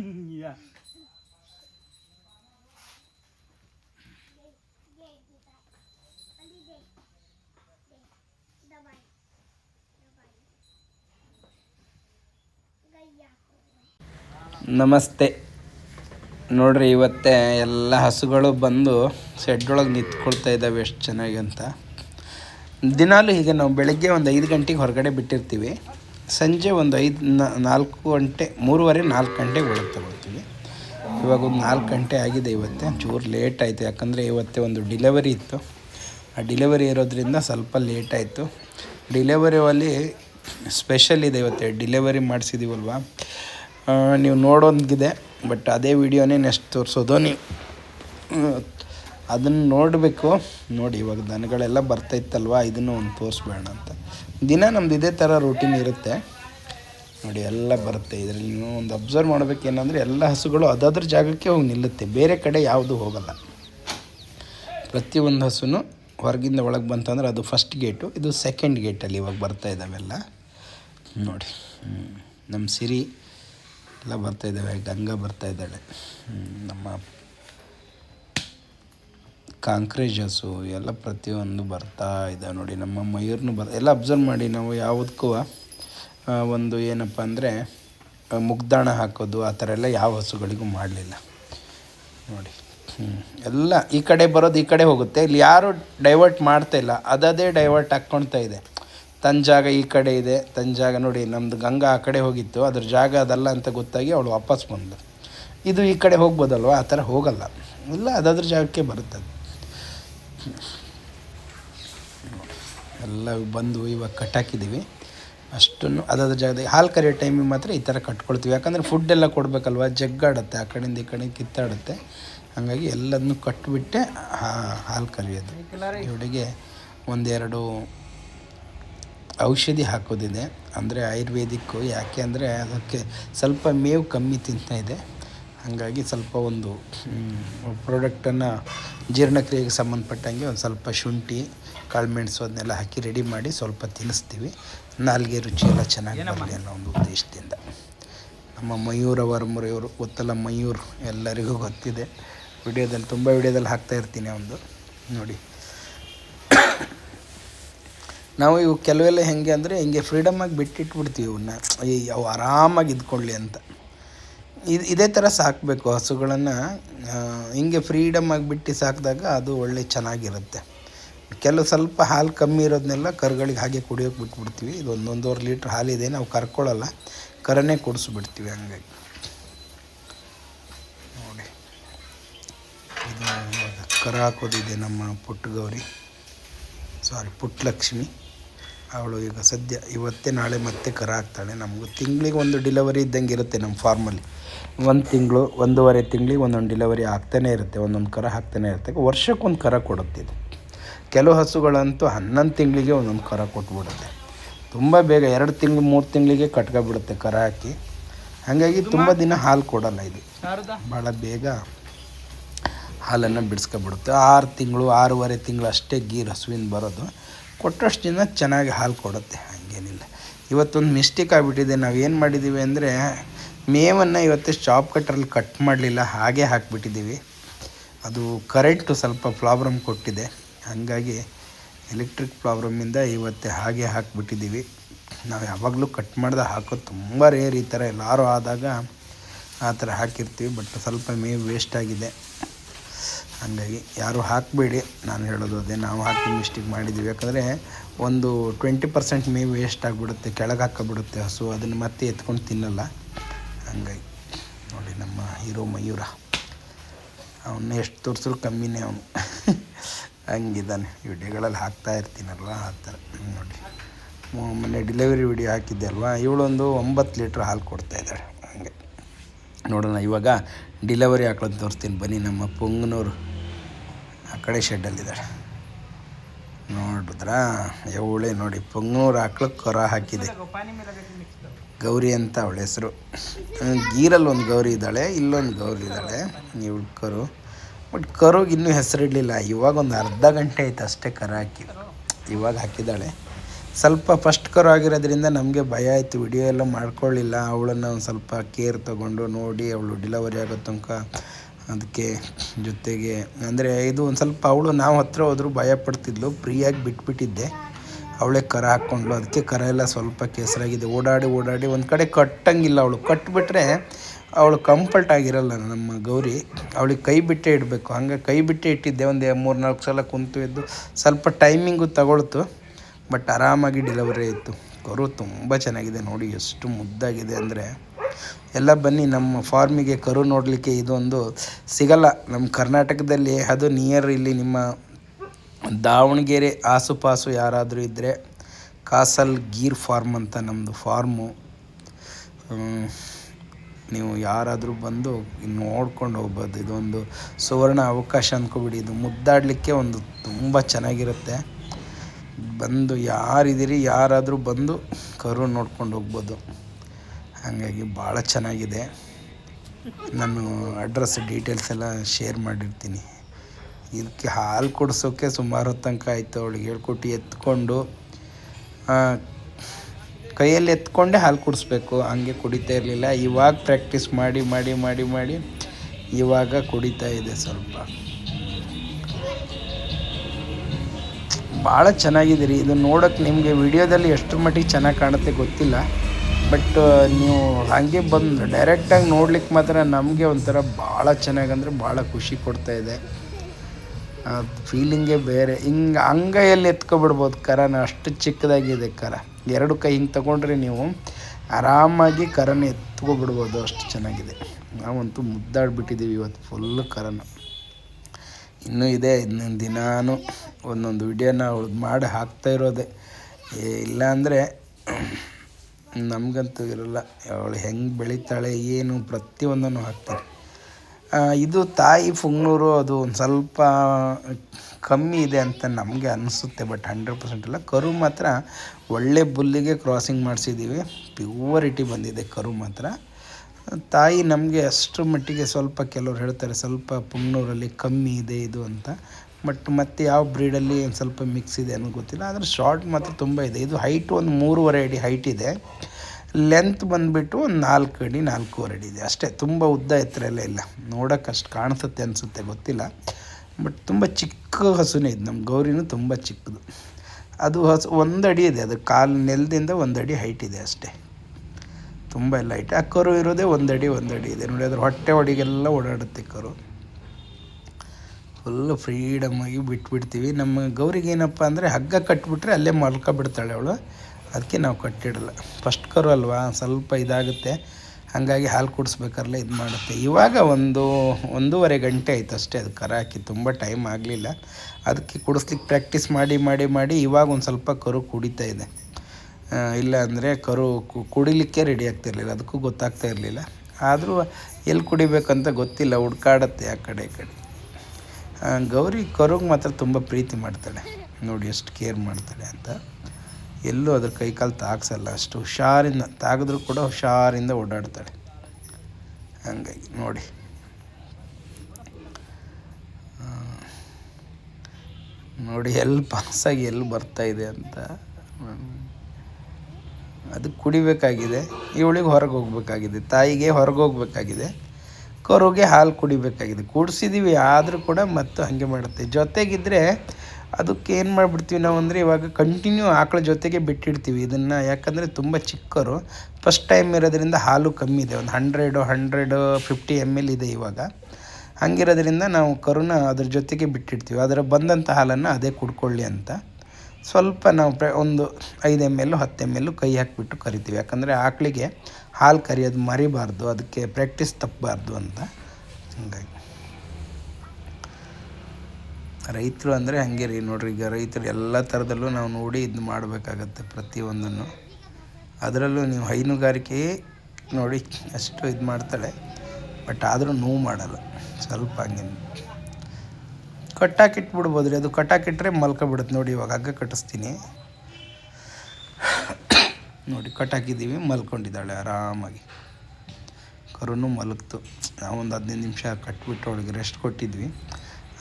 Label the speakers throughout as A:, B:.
A: या ನಮಸ್ತೆ. ನೋಡ್ರಿ, ಇವತ್ತೇ ಎಲ್ಲ ಹಸುಗಳು ಬಂದು ಶೆಡ್ಡೊಳಗೆ ನಿಂತ್ಕೊಳ್ತಾ ಇದ್ದಾವೆ ಎಷ್ಟು ಚೆನ್ನಾಗಿ ಅಂತ. ದಿನಾಲೂ ಹೀಗೆ ನಾವು ಬೆಳಗ್ಗೆ ಒಂದು ಐದು ಗಂಟೆಗೆ ಹೊರಗಡೆ ಬಿಟ್ಟಿರ್ತೀವಿ. ಸಂಜೆ ಒಂದು ಐದು ನಾಲ್ಕು ಗಂಟೆ, ಮೂರುವರೆ ನಾಲ್ಕು ಗಂಟೆಗೆ ಒಳಗೆ ತಗೊಳ್ತೀವಿ. ಇವಾಗ ಒಂದು ನಾಲ್ಕು ಗಂಟೆ ಆಗಿದೆ ಇವತ್ತೆ. ಚೂರು ಲೇಟ್ ಆಯಿತು. ಯಾಕಂದರೆ ಇವತ್ತೇ ಒಂದು ಡಿಲೆವರಿ ಇತ್ತು. ಆ ಡಿಲೆವರಿ ಇರೋದ್ರಿಂದ ಸ್ವಲ್ಪ ಲೇಟ್ ಆಯಿತು. ಡಿಲೆವರಿಯಲ್ಲಿ ಸ್ಪೆಷಲ್ ಇದೆ ಇವತ್ತೆ. ಡಿಲೆವರಿ ಮಾಡಿಸಿದ್ದೀವಲ್ವ ನೀವು ನೋಡೋಂಗಿದೆ. ಬಟ್ ಅದೇ ವಿಡಿಯೋನೇ ನೆಕ್ಸ್ಟ್ ತೋರಿಸೋದು. ನೀವು ಅದನ್ನು ನೋಡಬೇಕು. ನೋಡಿ, ಇವಾಗ ದನಗಳೆಲ್ಲ ಬರ್ತೈತಲ್ವ ಇದನ್ನು ಒಂದು ತೋರಿಸ್ಬೇಡ ಅಂತ. ದಿನ ನಮ್ದು ಇದೇ ಥರ ರೂಟೀನ್ ಇರುತ್ತೆ. ನೋಡಿ, ಎಲ್ಲ ಬರುತ್ತೆ. ಇದರಲ್ಲಿ ನೀವು ಒಂದು ಅಬ್ಸರ್ವ್ ಮಾಡಬೇಕೇನಂದರೆ ಎಲ್ಲ ಹಸುಗಳು ಅದಾದ್ರ ಜಾಗಕ್ಕೆ ಹೋಗಿ ನಿಲ್ಲುತ್ತೆ. ಬೇರೆ ಕಡೆ ಯಾವುದು ಹೋಗಲ್ಲ. ಪ್ರತಿಯೊಂದು ಹಸುನು ಹೊರಗಿಂದ ಒಳಗೆ ಬಂತಂದ್ರೆ ಅದು ಫಸ್ಟ್ ಗೇಟು ಇದು ಸೆಕೆಂಡ್ ಗೇಟಲ್ಲಿ ಇವಾಗ ಬರ್ತಾ ಇದ್ದಾವೆಲ್ಲ ನೋಡಿ. ನಮ್ಮ ಸಿರಿ ಎಲ್ಲ ಬರ್ತಾ ಇದ್ದಾವೆ ಗಂಗಾ ಬರ್ತಾ ಇದ್ದಾಳೆ. ನಮ್ಮ ಕಾಂಕ್ರೇಜ್ ಹಸು ಎಲ್ಲ ಪ್ರತಿಯೊಂದು ಬರ್ತಾ ಇದೆ ನೋಡಿ. ನಮ್ಮ ಮಯೂರ್ನು ಬರ್, ಎಲ್ಲ ಅಬ್ಸರ್ವ್ ಮಾಡಿ ನಾವು ಯಾವುದಕ್ಕೂ ಒಂದು ಏನಪ್ಪ ಅಂದರೆ ಮುಗ್ದಾಣ ಹಾಕೋದು ಆ ಥರ ಎಲ್ಲ ಯಾವ ಹಸುಗಳಿಗೂ ಮಾಡಲಿಲ್ಲ. ನೋಡಿ. ಎಲ್ಲ ಈ ಕಡೆ ಬರೋದು ಈ ಕಡೆ ಹೋಗುತ್ತೆ. ಇಲ್ಲಿ ಯಾರು ಡೈವರ್ಟ್ ಮಾಡ್ತಾ ಇಲ್ಲ. ಅದೇ ಡೈವರ್ಟ್ ಹಾಕ್ಕೊಳ್ತಾ ಇದೆ. ತನ್ನ ಜಾಗ ಈ ಕಡೆ ಇದೆ ತನ್ನ ಜಾಗ ನೋಡಿ ನಮ್ಮದು ಗಂಗಾ ಆ ಕಡೆ ಹೋಗಿತ್ತು. ಅದ್ರ ಜಾಗ ಅದಲ್ಲ ಅಂತ ಗೊತ್ತಾಗಿ ಅವಳು ವಾಪಸ್ ಬಂದಳು ಇದು ಈ ಕಡೆ ಹೋಗ್ಬೋದಲ್ವ? ಆ ಥರ ಹೋಗಲ್ಲ. ಇಲ್ಲ ಅದಾದ್ರ ಜಾಗಕ್ಕೆ ಬರುತ್ತೆ ಎಲ್ಲ ಬಂದು ಇವಾಗ ಕಟ್ಟಾಕಿದ್ದೀವಿ. ಅಷ್ಟನ್ನು ಅದಾದ ಜಾಗದಲ್ಲಿ ಹಾಲು ಕರಿಯೋ ಟೈಮಿಗೆ ಮಾತ್ರ ಈ ಥರ ಕಟ್ಕೊಳ್ತೀವಿ. ಯಾಕಂದರೆ ಫುಡ್ ಎಲ್ಲ ಕೊಡಬೇಕಲ್ವ? ಜಗ್ಗಾಡುತ್ತೆ, ಆ ಕಡೆಯಿಂದ ಈ ಕಡೆ ಕಿತ್ತಾಡುತ್ತೆ. ಹಾಗಾಗಿ ಎಲ್ಲದನ್ನು ಕಟ್ಟಿಬಿಟ್ಟೆ ಹಾಲು ಕರಿಯೋದು. ಇವಳಿಗೆ ಒಂದೆರಡು ಔಷಧಿ ಹಾಕೋದಿದೆ. ಅಂದರೆ ಆಯುರ್ವೇದಿಕ್ಕು, ಯಾಕೆ ಅಂದರೆ ಅದಕ್ಕೆ ಸ್ವಲ್ಪ ಮೇವು ಕಮ್ಮಿ ತಿಂತಾ ಇದೆ. ಹಾಗಾಗಿ ಸ್ವಲ್ಪ ಒಂದು ಪ್ರಾಡಕ್ಟನ್ನು ಜೀರ್ಣಕ್ರಿಯೆಗೆ ಸಂಬಂಧಪಟ್ಟಂಗೆ ಒಂದು ಸ್ವಲ್ಪ ಶುಂಠಿ ಕಾಳುಮೆಣಸು ಅದನ್ನೆಲ್ಲ ಹಾಕಿ ರೆಡಿ ಮಾಡಿ ಸ್ವಲ್ಪ ತಿನ್ನಿಸ್ತೀವಿ. ನಾಲ್ಗೆ ರುಚಿ ಎಲ್ಲ ಚೆನ್ನಾಗಿ ಬರಲಿ ಅನ್ನೋ ಒಂದು ಉದ್ದೇಶದಿಂದ. ನಮ್ಮ ಮಯೂರ ವರ್ಮರೆಯವರು ಗೊತ್ತಲ್ಲ ಮಯೂರ್ ಎಲ್ಲರಿಗೂ ಗೊತ್ತಿದೆ. ವಿಡಿಯೋದಲ್ಲಿ ತುಂಬ ವಿಡಿಯೋದಲ್ಲಿ ಹಾಕ್ತಾ ಇರ್ತೀನಿ ಒಂದು. ನೋಡಿ. ನಾವು ಇವು ಕೆಲವೆಲ್ಲ ಹೆಂಗೆ ಅಂದರೆ ಹಿಂಗೆ ಫ್ರೀಡಮಾಗಿ ಬಿಟ್ಟಿಟ್ಬಿಡ್ತೀವಿ ಇವನ್ನ ಅವು ಆರಾಮಾಗಿ ಇದ್ಕೊಳ್ಳಿ ಅಂತ. ಇದು ಇದೇ ಥರ ಸಾಕಬೇಕು ಹಸುಗಳನ್ನು ಹಿಂಗೆ ಫ್ರೀಡಮಾಗಿ ಬಿಟ್ಟು ಸಾಕಿದಾಗ ಅದು ಒಳ್ಳೆ ಚೆನ್ನಾಗಿರುತ್ತೆ. ಕೆಲವು ಸ್ವಲ್ಪ ಹಾಲು ಕಮ್ಮಿ ಇರೋದನ್ನೆಲ್ಲ ಕರುಗಳಿಗೆ ಹಾಗೆ ಕುಡಿಯೋಕೆ ಬಿಟ್ಬಿಡ್ತೀವಿ. ಇದು ಒಂದು ಒಂದೂವರೆ ಲೀಟ್ರ್ ಹಾಲಿದೆ, ನಾವು ಕರ್ಕೊಳ್ಳಲ್ಲ, ಕರನೇ ಕುಡಿಸ್ಬಿಡ್ತೀವಿ ಹಂಗಾಗಿ. ನೋಡಿ. ಇದು ಕರ ಹಾಕೋದಿದೆ ನಮ್ಮ ಪುಟ್ಟ ಗೌರಿ ಸಾರಿ ಪುಟ್ಟಲಕ್ಷ್ಮಿ ಅವಳು ಈಗ ಸದ್ಯ ಇವತ್ತೇ ನಾಳೆ ಮತ್ತೆ ಕರ ಆಗ್ತಾಳೆ ನಮಗೂ ತಿಂಗಳಿಗೆ ಒಂದು ಡಿಲವರಿ ಇದ್ದಂಗೆ ಇರುತ್ತೆ ನಮ್ಮ ಫಾರ್ಮಲ್ಲಿ ಒಂದು ತಿಂಗಳು ಒಂದೂವರೆ ತಿಂಗಳಿಗೆ ಒಂದೊಂದು ಡಿಲವರಿ ಆಗ್ತಾನೆ ಇರುತ್ತೆ ಒಂದೊಂದು ಕರ ಹಾಕ್ತಾನೆ ಇರುತ್ತೆ. ವರ್ಷಕ್ಕೊಂದು ಕರ ಕೊಡುತ್ತೆ ಇದು. ಕೆಲವು ಹಸುಗಳಂತೂ ಹನ್ನೊಂದು ತಿಂಗಳಿಗೆ ಒಂದೊಂದು ಕರ ಕೊಟ್ಬಿಡುತ್ತೆ. ತುಂಬ ಬೇಗ ಎರಡು ತಿಂಗಳು ಮೂರು ತಿಂಗಳಿಗೆ ಕಟ್ಕೊಬಿಡುತ್ತೆ ಕರ ಹಾಕಿ. ಹಾಗಾಗಿ ತುಂಬ ದಿನ ಹಾಲು ಕೊಡಲ್ಲ ಇದು. ಭಾಳ ಬೇಗ ಹಾಲನ್ನು ಬಿಡಿಸ್ಕೊಬಿಡುತ್ತೆ. ಆರು ತಿಂಗಳು ಆರೂವರೆ ತಿಂಗಳು ಅಷ್ಟೇ ಗೀರ್ ಹಸುವಿನ ಬರೋದು. ಕೊಟ್ಟಷ್ಟು ದಿನ ಚೆನ್ನಾಗಿ ಹಾಲು ಕೊಡುತ್ತೆ, ಹಾಗೇನಿಲ್ಲ. ಇವತ್ತೊಂದು ಮಿಸ್ಟೇಕ್ ಆಗಿಬಿಟ್ಟಿದೆ, ನಾವು ಏನು ಮಾಡಿದ್ದೀವಿ ಅಂದರೆ ಮೇವನ್ನು ಇವತ್ತು ಶಾಪ್ ಕಟ್ಟರಲ್ಲಿ ಕಟ್ ಮಾಡಲಿಲ್ಲ, ಹಾಗೆ ಹಾಕಿಬಿಟ್ಟಿದ್ದೀವಿ ಅದು ಕರೆಂಟು ಸ್ವಲ್ಪ ಪ್ರಾಬ್ಲಮ್ ಕೊಟ್ಟಿದೆ, ಹಾಗಾಗಿ ಎಲೆಕ್ಟ್ರಿಕ್ ಪ್ರಾಬ್ಲಮಿಂದ ಇವತ್ತು ಹಾಗೆ ಹಾಕಿಬಿಟ್ಟಿದ್ದೀವಿ ನಾವು ಯಾವಾಗಲೂ ಕಟ್ ಮಾಡ್ದೆ ಹಾಕೋದು ತುಂಬ ರೇರ್ ಈ ಥರ ಎಲ್ಲರೂ ಆದಾಗ ಆ ಥರ ಹಾಕಿರ್ತೀವಿ ಬಟ್ ಸ್ವಲ್ಪ ಮೇವು ವೇಸ್ಟ್ ಆಗಿದೆ. ಹಾಗಾಗಿ ಯಾರು ಹಾಕಬೇಡಿ, ನಾನು ಹೇಳೋದು ಅದೇ, ನಾವು ಹಾಕಿ ಮಿಸ್ಟೇಕ್ ಮಾಡಿದ್ದೀವಿ. ಯಾಕಂದರೆ ಒಂದು ಟ್ವೆಂಟಿ ಪರ್ಸೆಂಟ್ ಮೇ ವೇಸ್ಟ್ ಆಗಿಬಿಡುತ್ತೆ, ಕೆಳಗೆ ಹಾಕಬಿಡುತ್ತೆ ಹಸು, ಅದನ್ನು ಮತ್ತೆ ಎತ್ಕೊಂಡು ತಿನ್ನಲ್ಲ. ಹಂಗಾಗಿ ನೋಡಿ ನಮ್ಮ ಹೀರೋ ಮಯೂರ. ಅವನ್ನ ಎಷ್ಟು ತೋರಿಸಿದ್ರು ಕಮ್ಮಿನೇ ಅವನು. ಹಂಗಿದ್ದಾನೆ. ವಿಡಿಯೋಗಳಲ್ಲಿ ಹಾಕ್ತಾ ಇರ್ತೀನಲ್ವ ಆ ಥರ. ನೋಡಿ ಮೊನ್ನೆ ಡೆಲಿವರಿ ವಿಡಿಯೋ ಹಾಕಿದ್ದೆ ಅಲ್ವಾ? ಇವಳೊಂದು ಒಂಬತ್ತು ಲೀಟ್ರ್ ಹಾಲು ಕೊಡ್ತಾ ಇದ್ದಾಳೆ. ಹಂಗೆ ನೋಡೋಣ, ಇವಾಗ ಡಿಲೆವರಿ ಹಾಕೋದು ತೋರಿಸ್ತೀನಿ. ಬನ್ನಿ ನಮ್ಮ ಪೊಂಗನೂರು. ಆ ಕಡೆ ಶೆಡ್ಡಲ್ಲಿದ್ದಾಳೆ. ನೋಡಿದ್ರಾ ಎವಳೆ ನೋಡಿ ಪೊಂಗನೂರು ಹಾಕ್ಳಕ್ಕೆ ಕರ ಹಾಕಿದೆ. ಗೌರಿ ಅಂತ ಅವಳ ಹೆಸರು. ಗೀರಲ್ಲಿ ಒಂದು ಗೌರಿ ಇದ್ದಾಳೆ, ಇಲ್ಲೊಂದು ಗೌರಿ ಇದ್ದಾಳೆ. ಇವಳು ಕರು. ಬಟ್ ಕರುಗೆ ಇನ್ನೂ ಹೆಸರಿಡಲಿಲ್ಲ. ಇವಾಗ ಒಂದು ಅರ್ಧ ಗಂಟೆ ಆಯ್ತು ಅಷ್ಟೇ ಕರ ಹಾಕಿ. ಇವಾಗ ಹಾಕಿದ್ದಾಳೆ. ಸ್ವಲ್ಪ ಫಸ್ಟ್ ಕರು ಆಗಿರೋದ್ರಿಂದ ನಮಗೆ ಭಯ ಆಯಿತು. ವಿಡಿಯೋ ಎಲ್ಲ ಮಾಡ್ಕೊಳ್ಳಿಲ್ಲ. ಅವಳನ್ನು ಒಂದು ಸ್ವಲ್ಪ ಕೇರ್ ತಗೊಂಡು ನೋಡಿ, ಅವಳು ಡಿಲವರಿ ಆಗೋ ತನಕ ಅದಕ್ಕೆ ಜೊತೆಗೆ, ಅಂದರೆ ಇದು ಒಂದು ಸ್ವಲ್ಪ ಅವಳು ನಾವು ಹತ್ರ ಹೋದರೂ ಭಯ ಪಡ್ತಿದ್ಲು, ಫ್ರೀಯಾಗಿ ಬಿಟ್ಬಿಟ್ಟಿದ್ದೆ. ಅವಳೇ ಕರ ಹಾಕ್ಕೊಂಡ್ಳು ಅದಕ್ಕೆ ಕರ ಎಲ್ಲ ಸ್ವಲ್ಪ ಕೆಸರಾಗಿದೆ. ಓಡಾಡಿ ಓಡಾಡಿ ಒಂದು ಕಡೆ ಕಟ್ಟಂಗಿಲ್ಲ ಅವಳು. ಕಟ್ಟಿಬಿಟ್ರೆ ಅವಳು ಕಂಫರ್ಟ್ ಆಗಿರಲ್ಲ ನಮ್ಮ ಗೌರಿ. ಅವಳಿಗೆ ಕೈ ಬಿಟ್ಟೇ ಇಡಬೇಕು. ಹಂಗೆ ಕೈ ಬಿಟ್ಟೇ ಇಟ್ಟಿದ್ದೆ, ಒಂದು ಮೂರು, ನಾಲ್ಕು ಸಲ ಕುಂತು ಎದ್ದು ಸ್ವಲ್ಪ ಟೈಮಿಂಗು ತಗೊಳ್ತು ಬಟ್ ಆರಾಮಾಗಿ ಡೆಲಿವರಿ ಆಯಿತು. ಕರು ತುಂಬ ಚೆನ್ನಾಗಿದೆ ನೋಡಿ, ಎಷ್ಟು ಮುದ್ದಾಗಿದೆ ಅಂದರೆ. ಎಲ್ಲ ಬನ್ನಿ, ನಮ್ಮ ಫಾರ್ಮಿಗೆ ಕರು ನೋಡಲಿಕ್ಕೆ ಇದೊಂದು ಸಿಗಲ್ಲ. ನಮ್ಮ ಕರ್ನಾಟಕದಲ್ಲಿ ಅದು ನಿಯರ್ ಇಲ್ಲಿ ನಿಮ್ಮ ದಾವಣಗೆರೆ ಆಸುಪಾಸು ಯಾರಾದರೂ ಇದ್ದರೆ ಕಾಸಲ್ ಗೀರ್ ಫಾರ್ಮ್ ಅಂತ ನಮ್ಮದು ಫಾರ್ಮು. ನೀವು ಯಾರಾದರೂ ಬಂದು ನೋಡ್ಕೊಂಡು ಹೋಗ್ಬೋದು. ಇದೊಂದು ಸುವರ್ಣ ಅವಕಾಶ ಅಂದ್ಕೊಬಿಡಿ. ಇದು ಮುದ್ದಾಡಲಿಕ್ಕೆ ಒಂದು ತುಂಬ ಚೆನ್ನಾಗಿರುತ್ತೆ. ಬಂದು ಯಾರಿದ್ದೀರಿ, ಯಾರಾದರೂ ಬಂದು ಕರು ನೋಡ್ಕೊಂಡು ಹೋಗ್ಬೋದು. ಹಾಗಾಗಿ ಭಾಳ ಚೆನ್ನಾಗಿದೆ. ನಾನು ಅಡ್ರೆಸ್ ಡೀಟೇಲ್ಸ್ ಎಲ್ಲ ಶೇರ್ ಮಾಡಿರ್ತೀನಿ. ಇದಕ್ಕೆ ಹಾಲು ಕುಡಿಸೋಕ್ಕೆ ಸುಮಾರು ಹೊತ್ತು ತನಕ ಆಯಿತು. ಅವಳಿಗೆ ಹೇಳ್ಕೊಟ್ಟು ಎತ್ಕೊಂಡು ಕೈಯಲ್ಲಿ ಎತ್ಕೊಂಡೇ ಹಾಲು ಕುಡಿಸ್ಬೇಕು. ಹಂಗೆ ಕುಡಿತಾ ಇರಲಿಲ್ಲ. ಇವಾಗ ಪ್ರ್ಯಾಕ್ಟೀಸ್ ಮಾಡಿ ಮಾಡಿ ಮಾಡಿ ಮಾಡಿ ಇವಾಗ ಕುಡಿತಾ ಇದೆ ಸ್ವಲ್ಪ. ಭಾಳ ಚೆನ್ನಾಗಿದೆ ರೀ ಇದು ನೋಡೋಕ್ಕೆ ನಿಮಗೆ ವಿಡಿಯೋದಲ್ಲಿ ಎಷ್ಟು ಮಟ್ಟಿಗೆ ಚೆನ್ನಾಗಿ ಕಾಣುತ್ತೆ ಗೊತ್ತಿಲ್ಲ. ಬಟ್ ನೀವು ಹಾಗೆ ಬಂದು ಡೈರೆಕ್ಟಾಗಿ ನೋಡ್ಲಿಕ್ಕೆ ಮಾತ್ರ ನಮಗೆ ಒಂಥರ ಭಾಳ ಚೆನ್ನಾಗಂದ್ರೆ ಭಾಳ ಖುಷಿ ಕೊಡ್ತಾ ಇದೆ. ಅದು ಫೀಲಿಂಗೇ ಬೇರೆ. ಹಿಂಗೆ ಅಂಗೈಯಲ್ಲಿ ಎತ್ಕೊಬಿಡ್ಬೋದು ಕರನ, ಅಷ್ಟು ಚಿಕ್ಕದಾಗಿದೆ ಕರ. ಎರಡು ಕೈ ಹಿಂಗೆ ತಗೊಂಡ್ರೆ ನೀವು ಆರಾಮಾಗಿ ಕರನ ಎತ್ಕೊಬಿಡ್ಬೋದು, ಅಷ್ಟು ಚೆನ್ನಾಗಿದೆ. ನಾವಂತೂ ಮುದ್ದಾಡ್ಬಿಟ್ಟಿದ್ದೀವಿ ಇವತ್ತು ಫುಲ್ ಕರನ. ಇನ್ನೂ ಇದೆ, ಇನ್ನೊಂದು ದಿನಾನು ಒಂದೊಂದು ವಿಡಿಯೋನ ಮಾಡಿ ಹಾಕ್ತಾ ಇರೋದೆ. ಇಲ್ಲ ಅಂದರೆ ನಮಗಂತೂ ಇರಲ್ಲ. ಅವಳು ಹೆಂಗೆ ಬೆಳೀತಾಳೆ, ಏನು ಪ್ರತಿಯೊಂದನ್ನು ಹಾಕ್ತಾರೆ ಇದು ತಾಯಿ ಫುಂಗ್ನೂರು ಅದು ಒಂದು ಸ್ವಲ್ಪ ಕಮ್ಮಿ ಇದೆ ಅಂತ ನಮಗೆ ಅನಿಸುತ್ತೆ, ಬಟ್ ಹಂಡ್ರೆಡ್ ಪರ್ಸೆಂಟ್ ಇಲ್ಲ ಕರು ಮಾತ್ರ ಒಳ್ಳೆ ಬುಲ್ಲಿಗೆ ಕ್ರಾಸಿಂಗ್ ಮಾಡಿಸಿದ್ದೀವಿ ಪ್ಯೂವರಿಟಿ ಬಂದಿದೆ ಕರು ಮಾತ್ರ. ತಾಯಿ ನಮಗೆ ಅಷ್ಟರ ಮಟ್ಟಿಗೆ ಸ್ವಲ್ಪ ಕೆಲವ್ರು ಹೇಳ್ತಾರೆ, ಸ್ವಲ್ಪ ಪುಂಗ್ನೂರಲ್ಲಿ ಕಮ್ಮಿ ಇದೆ ಇದು ಅಂತ. ಬಟ್ ಮತ್ತು ಯಾವ ಬ್ರೀಡಲ್ಲಿ ಒಂದು ಸ್ವಲ್ಪ ಮಿಕ್ಸ್ ಇದೆ ಅನ್ನೋ ಗೊತ್ತಿಲ್ಲ. ಆದರೆ ಶಾರ್ಟ್ ಮಾತ್ರ ತುಂಬ ಇದೆ. ಇದು ಹೈಟ್ ಒಂದು ಮೂರುವರೆ ಅಡಿ ಹೈಟ್ ಇದೆ. ಲೆಂತ್ ಬಂದುಬಿಟ್ಟು ಒಂದು ನಾಲ್ಕು ಅಡಿ, ನಾಲ್ಕೂವರೆ ಅಡಿ ಇದೆ. ಅಷ್ಟೇ, ತುಂಬ ಉದ್ದ ಎತ್ತರ ಎಲ್ಲ ಇಲ್ಲ. ನೋಡೋಕೆ ಕಾಣಿಸುತ್ತೆ ಅನಿಸುತ್ತೆ, ಗೊತ್ತಿಲ್ಲ. ಬಟ್ ತುಂಬ ಚಿಕ್ಕ ಹಸುನೇ ಇದೆ. ನಮ್ಮ ಗೌರಿನೂ ತುಂಬ ಚಿಕ್ಕದು. ಅದು ಹಸು ಒಂದು ಅಡಿ ಇದೆ. ಅದು ಕಾಲು ನೆಲದಿಂದ ಒಂದು ಅಡಿ ಹೈಟ್ ಇದೆ ಅಷ್ಟೇ. ತುಂಬ ಎಲ್ಲ ಹೈಟ್ ಆ ಕರು ಇರೋದೇ ಒಂದು ಅಡಿ ಒಂದು ಅಡಿ ಇದೆ. ನೋಡಿ, ಅದ್ರ ಹೊಟ್ಟೆ ಒಡಿಗೆಲ್ಲ ಓಡಾಡುತ್ತೆ ಕರು. ಫುಲ್ಲು ಫ್ರೀಡಮ್ಮಾಗಿ ಬಿಟ್ಬಿಡ್ತೀವಿ. ನಮ್ಮ ಗೌರಿಗೆ ಏನಪ್ಪ ಅಂದರೆ ಹಗ್ಗ ಕಟ್ಬಿಟ್ರೆ ಅಲ್ಲೇ ಮಲ್ಕೊಬಿಡ್ತಾಳೆ ಅವಳು. ಅದಕ್ಕೆ ನಾವು ಕಟ್ಟಿಡಲ್ಲ. ಫಸ್ಟ್ ಕರು ಅಲ್ವಾ? ಸ್ವಲ್ಪ ಇದಾಗುತ್ತೆ. ಹಾಗಾಗಿ ಹಾಲು ಕುಡಿಸ್ಬೇಕಾರಲ್ಲ ಇದು ಮಾಡುತ್ತೆ. ಇವಾಗ ಒಂದು ಒಂದೂವರೆ ಗಂಟೆ ಆಯ್ತು ಅಷ್ಟೇ. ಅದು ಕರ ಹಾಕಿ ತುಂಬ ಟೈಮ್ ಆಗಲಿಲ್ಲ. ಅದಕ್ಕೆ ಕುಡಿಸ್ಲಿಕ್ಕೆ ಪ್ರಾಕ್ಟೀಸ್ ಮಾಡಿ ಮಾಡಿ ಮಾಡಿ ಇವಾಗ ಒಂದು ಸ್ವಲ್ಪ ಕರು ಕುಡಿತಾ ಇದೆ. ಇಲ್ಲ ಅಂದರೆ ಕರು ಕುಡಿಲಿಕ್ಕೆ ರೆಡಿ ಆಗ್ತಿರ್ಲಿಲ್ಲ. ಅದಕ್ಕೂ ಗೊತ್ತಾಗ್ತಾ ಇರಲಿಲ್ಲ. ಆದರೂ ಎಲ್ಲಿ ಕುಡಿಬೇಕಂತ ಗೊತ್ತಿಲ್ಲ. ಹುಡ್ಕಾಡತ್ತೆ ಆ ಕಡೆ, ಈ ಕಡೆ. ಗೌರಿ ಕರುಗೆ ಮಾತ್ರ ತುಂಬ ಪ್ರೀತಿ ಮಾಡ್ತಾಳೆ. ನೋಡಿ ಎಷ್ಟು ಕೇರ್ ಮಾಡ್ತಾಳೆ ಅಂತ. ಎಲ್ಲೂ ಅದ್ರ ಕೈಕಾಲು ತಾಗಿಸಲ್ಲ ಅಷ್ಟು ಹುಷಾರಿಂದ, ತಾಗಿದ್ರೂ ಕೂಡ ಹುಷಾರಿಂದ ಓಡಾಡ್ತಾಳೆ. ಹಂಗಾಗಿ ನೋಡಿ. ನೋಡಿ ಎಲ್ಲಿ ಪಾಸಾಗಿ ಎಲ್ಲಿ ಬರ್ತಾ ಇದೆ ಅಂತ. ಅದು ಕುಡಿಬೇಕಾಗಿದೆ, ಇವಳಿಗೆ ಹೊರಗೆ ಹೋಗಬೇಕಾಗಿದೆ, ತಾಯಿಗೆ ಹೊರಗೆ ಹೋಗ್ಬೇಕಾಗಿದೆ. ಕರುಗೆ ಹಾಲು ಕುಡಿಬೇಕಾಗಿದೆ. ಕುಡಿಸಿದ್ದೀವಿ ಆದರೂ ಕೂಡ ಮತ್ತು ಹಾಗೆ ಮಾಡುತ್ತೆ. ಜೊತೆಗಿದ್ದರೆ ಅದಕ್ಕೆ ಏನು ಮಾಡಿಬಿಡ್ತೀವಿ ನಾವು ಅಂದರೆ ಇವಾಗ ಕಂಟಿನ್ಯೂ ಆಕಳ ಜೊತೆಗೆ ಬಿಟ್ಟಿಡ್ತೀವಿ. ಇದನ್ನು ಯಾಕಂದರೆ ತುಂಬ ಚಿಕ್ಕರು. ಫಸ್ಟ್ ಟೈಮ್ ಇರೋದ್ರಿಂದ ಹಾಲು ಕಮ್ಮಿ ಇದೆ. ಒಂದು hundred hundred fifty M L ಇದೆ ಇವಾಗ. ಹಂಗಿರೋದ್ರಿಂದ ನಾವು ಕರುನ ಅದ್ರ ಜೊತೆಗೆ ಬಿಟ್ಟಿಡ್ತೀವಿ. ಅದರ ಬಂದಂಥ ಹಾಲನ್ನು ಅದೇ ಕುಡ್ಕೊಳ್ಳಿ ಅಂತ. ಸ್ವಲ್ಪ ನಾವು ಪ್ರ, ಒಂದು ಐದು ಎಂ ಎಲ್ಲು ಹತ್ತು ಎಂ ಎಲ್ಲು ಕೈ ಹಾಕಿಬಿಟ್ಟು ಕರಿತೀವಿ. ಯಾಕಂದರೆ ಆಕಳಿಗೆ ಹಾಲು ಕರಿಯೋದು ಮರಿಬಾರ್ದು, ಅದಕ್ಕೆ ಪ್ರ್ಯಾಕ್ಟೀಸ್ ತಪ್ಪಬಾರ್ದು ಅಂತ. ಹಂಗಾಗಿ. ರೈತರು ಅಂದರೆ ಹಂಗೆ ರೀ, ನೋಡ್ರಿ ಈಗ ರೈತರು ಎಲ್ಲ ಥರದಲ್ಲೂ ನಾವು ನೋಡಿ ಇದು ಮಾಡಬೇಕಾಗತ್ತೆ ಪ್ರತಿಯೊಂದನ್ನು. ಅದರಲ್ಲೂ ನೀವು ಹೈನುಗಾರಿಕೆ ನೋಡಿ ಅಷ್ಟು ಇದು ಮಾಡ್ತಾಳೆ ಬಟ್ ಆದರೂ ನೋವು ಮಾಡಲ್ಲ, ಸ್ವಲ್ಪ ಹಂಗೆ. ಕಟ್ಟಾಕಿಟ್ಬಿಡ್ಬೋದು ರೀ ಅದು ಕಟ್ಟಾಕಿಟ್ರೆ ಮಲ್ಕೊಬಿಡುತ್ತೆ. ನೋಡಿ ಇವಾಗ ಹಗ್ಗ ಕಟ್ಟಿಸ್ತೀನಿ. ನೋಡಿ, ಕಟ್ಟಾಕಿದ್ದೀವಿ. ಮಲ್ಕೊಂಡಿದ್ದಾಳೆ ಆರಾಮಾಗಿ. ಕರುನು ಮಲಗ್ತು. ನಾವೊಂದು ಹದಿನೈದು ನಿಮಿಷ ಕಟ್ಬಿಟ್ಟು ಅವಳಿಗೆ ರೆಸ್ಟ್ ಕೊಟ್ಟಿದ್ವಿ.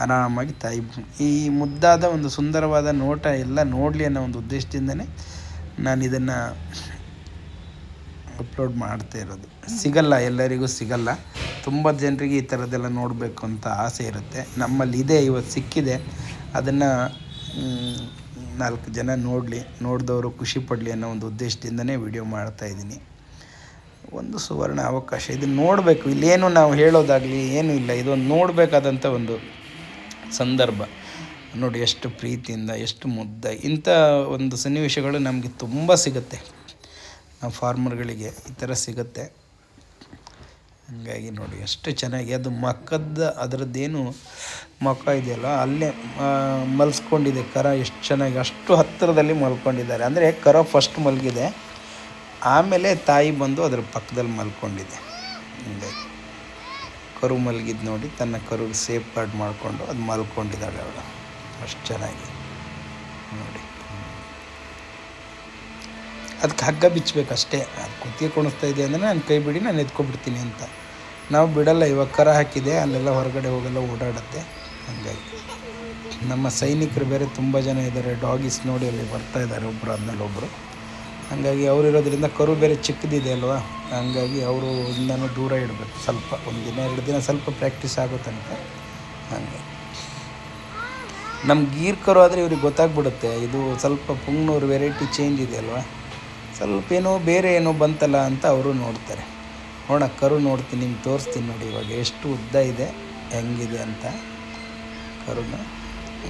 A: ಆರಾಮಾಗಿ ತಾಯಿ ಈ ಮುದ್ದಾದ ಒಂದು ಸುಂದರವಾದ ನೋಟ ಎಲ್ಲ ನೋಡಲಿ ಅನ್ನೋ ಒಂದು ಉದ್ದೇಶದಿಂದನೇ ನಾನು ಇದನ್ನು ಅಪ್ಲೋಡ್ ಮಾಡ್ತಾ ಇರೋದು. ಸಿಗಲ್ಲ, ಎಲ್ಲರಿಗೂ ಸಿಗಲ್ಲ. ತುಂಬ ಜನರಿಗೆ ಈ ಥರದ್ದೆಲ್ಲ ನೋಡಬೇಕು ಅಂತ ಆಸೆ ಇರುತ್ತೆ. ನಮ್ಮಲ್ಲಿ ಇದೆ, ಇವತ್ತು ಸಿಕ್ಕಿದೆ. ಅದನ್ನು ನಾಲ್ಕು ಜನ ನೋಡಲಿ, ನೋಡಿದವರು ಖುಷಿ ಪಡಲಿ ಅನ್ನೋ ಒಂದು ಉದ್ದೇಶದಿಂದನೇ ವಿಡಿಯೋ ಮಾಡ್ತಾ ಇದ್ದೀನಿ. ಒಂದು ಸುವರ್ಣ ಅವಕಾಶ. ಇದನ್ನು ನೋಡಬೇಕು. ಇಲ್ಲೇನು ನಾವು ಹೇಳೋದಾಗಲಿ ಏನೂ ಇಲ್ಲ. ಇದೊಂದು ನೋಡಬೇಕಾದಂಥ ಒಂದು ಸಂದರ್ಭ. ನೋಡಿ, ಎಷ್ಟು ಪ್ರೀತಿಯಿಂದ, ಎಷ್ಟು ಮುದ್ದ ಇಂಥ ಒಂದು ಸನ್ನಿವೇಶಗಳು ನಮಗೆ ತುಂಬ ಸಿಗುತ್ತೆ. ನಾವು ಫಾರ್ಮರ್ಗಳಿಗೆ ಈ ಥರ ಸಿಗುತ್ತೆ. ಹಂಗಾಗಿ ನೋಡಿ, ಎಷ್ಟು ಚೆನ್ನಾಗಿ ಅದು ಮಕ್ಕದ ಅದರದ್ದೇನು ಮಕ್ಕ ಇದೆಯಲ್ಲ, ಅಲ್ಲೇ ಮಲ್ಸ್ಕೊಂಡಿದೆ ಕರ, ಎಷ್ಟು ಚೆನ್ನಾಗಿ, ಅಷ್ಟು ಹತ್ತಿರದಲ್ಲಿ ಮಲ್ಕೊಂಡಿದ್ದಾರೆ. ಅಂದರೆ ಕರ ಫಸ್ಟ್ ಮಲಗಿದೆ, ಆಮೇಲೆ ತಾಯಿ ಬಂದು ಅದರ ಪಕ್ಕದಲ್ಲಿ ಮಲ್ಕೊಂಡಿದೆ. ಹಿಂಗಾಗಿ ಕರು ಮಲಗಿದ್ದು ನೋಡಿ, ತನ್ನ ಕರುಗೆ ಸೇಫ್ ಗಾರ್ಡ್ ಮಾಡಿಕೊಂಡು ಅದು ಮಲ್ಕೊಂಡಿದ್ದಾಳೆ ಅವಳು. ಅಷ್ಟು ಚೆನ್ನಾಗಿ ನೋಡಿ. ಅದಕ್ಕೆ ಹಗ್ಗ ಬಿಚ್ಚಬೇಕು ಅಷ್ಟೇ ಅದು ಕುತ್ತಿಗೆ ಕುಣಿಸ್ತಾ ಇದೆ ಅಂದರೆ ನಾನು ಕೈ ಬಿಡಿ, ನಾನು ಎತ್ಕೊಬಿಡ್ತೀನಿ ಅಂತ. ನಾವು ಬಿಡಲ್ಲ, ಇವಾಗ ಕರ ಹಾಕಿದೆ, ಅಲ್ಲೆಲ್ಲ ಹೊರಗಡೆ ಹೋಗೆಲ್ಲ ಓಡಾಡುತ್ತೆ. ಹಾಗಾಗಿ. ನಮ್ಮ ಸೈನಿಕರು ಬೇರೆ ತುಂಬ ಜನ ಇದ್ದಾರೆ, ಡಾಗಿಸ್ ನೋಡಿ ಅಲ್ಲಿ ಬರ್ತಾ ಇದ್ದಾರೆ ಒಬ್ಬರು ಆದಮೇಲೆ ಒಬ್ಬರು ಹಾಗಾಗಿ ಅವರಿರೋದ್ರಿಂದ ಕರು ಬೇರೆ ಚಿಕ್ಕದಿದೆ ಅಲ್ವಾ? ಹಂಗಾಗಿ ಅವರು ಇಂದನೂ ದೂರ ಇಡಬೇಕು ಸ್ವಲ್ಪ ಒಂದು ದಿನ, ಎರಡು ದಿನ ಸ್ವಲ್ಪ ಪ್ರಾಕ್ಟೀಸ್ ಆಗೋ ತನಕ. ಹಾಗೆ. ನಮ್ಮ ಗೀರ್ ಕರು ಆದರೆ ಇವ್ರಿಗೆ ಗೊತ್ತಾಗ್ಬಿಡುತ್ತೆ, ಇದು ಸ್ವಲ್ಪ ಪುಂಗ್ನೂರು ವೆರೈಟಿ ಚೇಂಜ್ ಇದೆ ಅಲ್ವಾ? ಸ್ವಲ್ಪ ಏನೋ ಬೇರೆ ಏನೋ ಬಂತಲ್ಲ ಅಂತ ಅವರು ನೋಡ್ತಾರೆ. ನೋಡೋಣ, ಕರು ನೋಡ್ತೀನಿ, ನಿಮ್ಗೆ ತೋರಿಸ್ತೀನಿ ನೋಡಿ ಇವಾಗ ಎಷ್ಟು ಉದ್ದ ಇದೆ, ಹೆಂಗಿದೆ ಅಂತ. ಕರುನ,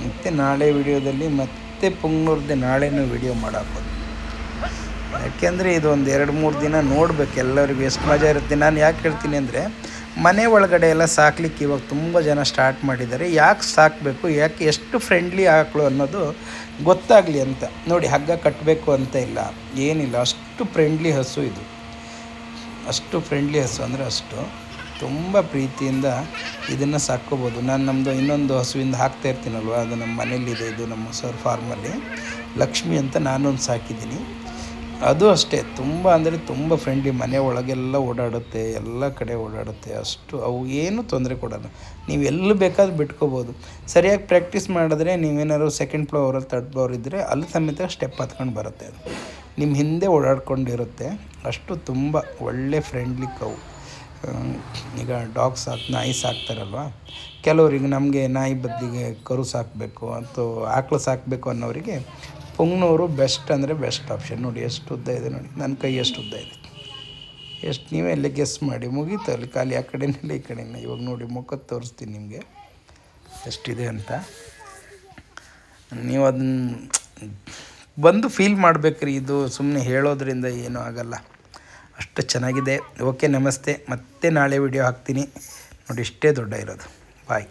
A: ಮತ್ತು ನಾಳೆ ವಿಡಿಯೋದಲ್ಲಿ ಮತ್ತೆ ಪುಂಗ್ನೂರ್ದೆ ನಾಳೆನೂ ವಿಡಿಯೋ ಮಾಡಾಕೋದು ಯಾಕೆಂದರೆ ಇದೊಂದು ಎರಡು ಮೂರು ದಿನ ನೋಡ್ಬೇಕು, ಎಲ್ಲರಿಗೂ ಎಷ್ಟು ಮಜಾ ಇರುತ್ತೆ. ನಾನು ಯಾಕೆ ಹೇಳ್ತೀನಿ ಅಂದರೆ, ಮನೆ ಒಳಗಡೆ ಎಲ್ಲ ಸಾಕ್ಲಿಕ್ಕೆ ಇವಾಗ ತುಂಬ ಜನ ಸ್ಟಾರ್ಟ್ ಮಾಡಿದ್ದಾರೆ. ಯಾಕೆ ಸಾಕಬೇಕು, ಯಾಕೆ ಎಷ್ಟು ಫ್ರೆಂಡ್ಲಿ ಆಕಳು ಅನ್ನೋದು ಗೊತ್ತಾಗಲಿ ಅಂತ. ನೋಡಿ, ಹಗ್ಗ ಕಟ್ಟಬೇಕು ಅಂತ ಇಲ್ಲ. ಏನಿಲ್ಲ, ಅಷ್ಟು ಫ್ರೆಂಡ್ಲಿ ಹಸು ಇದು. ಅಷ್ಟು ಫ್ರೆಂಡ್ಲಿ ಹಸು ಅಂದರೆ ಅಷ್ಟು ತುಂಬ ಪ್ರೀತಿಯಿಂದ ಇದನ್ನು ಸಾಕ್ಕೋಬೋದು. ನಾನು ನಮ್ಮದು ಇನ್ನೊಂದು ಹಸುವಿಂದ ಹಾಕ್ತಾ ಇರ್ತೀನಲ್ವ, ಅದು ನಮ್ಮ ಮನೇಲಿದೆ, ಇದು ನಮ್ಮ ಸರ್ ಫಾರ್ಮಲ್ಲಿ ಲಕ್ಷ್ಮಿ ಅಂತ ನಾನೊಂದು ಸಾಕಿದ್ದೀನಿ. ಅದು ಅಷ್ಟೇ, ತುಂಬ ಅಂದರೆ ತುಂಬ ಫ್ರೆಂಡ್ಲಿ ಮನೆ ಒಳಗೆಲ್ಲ ಓಡಾಡುತ್ತೆ, ಎಲ್ಲ ಕಡೆ ಓಡಾಡುತ್ತೆ, ಅಷ್ಟು ಅವು ಏನೂ ತೊಂದರೆ ಕೊಡೋಲ್ಲ. ನೀವು ಎಲ್ಲಿ ಬೇಕಾದ್ರೂ ಬಿಟ್ಕೋಬೋದು. ಸರಿಯಾಗಿ ಪ್ರಾಕ್ಟೀಸ್ ಮಾಡಿದ್ರೆ ನೀವೇನಾದ್ರು ಸೆಕೆಂಡ್ ಫ್ಲೋರಲ್ಲಿ ತರ್ಡ್ ಫ್ಲೋರ್ ಇದ್ದರೆ ಅಲ್ಲಿ ಸಮೇತ ಸ್ಟೆಪ್ ಹತ್ಕೊಂಡು ಬರುತ್ತೆ ಅದು. ನಿಮ್ಮ ಹಿಂದೆ ಓಡಾಡ್ಕೊಂಡಿರುತ್ತೆ, ಅಷ್ಟು ತುಂಬ ಒಳ್ಳೆ ಫ್ರೆಂಡ್ಲಿ ಕವು ಈಗ ಡಾಗ್ ಹಾಕ್ ನಾಯಿ ಸಾಕ್ತಾರಲ್ವ ಕೆಲವರಿಗೆ ನಮಗೆ ನಾಯಿ ಬದಲಿಗೆ ಕರು ಸಾಕಬೇಕು ಅಥವಾ ಆಕಳು ಸಾಕಬೇಕು ಅನ್ನೋರಿಗೆ ಪುಂಗ್ನೂರು ಬೆಸ್ಟ್ ಅಂದರೆ ಬೆಸ್ಟ್ ಆಪ್ಷನ್. ನೋಡಿ ಎಷ್ಟು ಉದ್ದ ಇದೆ ನೋಡಿ. ನನ್ನ ಕೈ ಎಷ್ಟು ಉದ್ದ ಇದೆ. ಎಷ್ಟು ನೀವೇ ಅಲ್ಲೇ ಗೆಸ್ ಮಾಡಿ. ಮುಗೀತು ಅಲ್ಲಿ ಖಾಲಿ ಆ ಕಡೆನೆಲ್ಲ ಈ ಕಡೆನೇ. ಇವಾಗ ನೋಡಿ ಮುಖ ತೋರಿಸ್ತೀನಿ ನಿಮಗೆ. ಎಷ್ಟಿದೆ ಅಂತ. ನೀವು ಅದನ್ನ ಬಂದು ಫೀಲ್ ಮಾಡ್ಬೇಕ್ರಿ. ಇದು ಸುಮ್ಮನೆ ಹೇಳೋದ್ರಿಂದ ಏನೂ ಆಗಲ್ಲ. ಅಷ್ಟು ಚೆನ್ನಾಗಿದೆ. ಓಕೆ, ನಮಸ್ತೆ. ಮತ್ತೆ ನಾಳೆ ವಿಡಿಯೋ ಹಾಕ್ತೀನಿ. ನೋಡಿ, ಇಷ್ಟೇ ದೊಡ್ಡ ಇರೋದು. ಬಾಯ್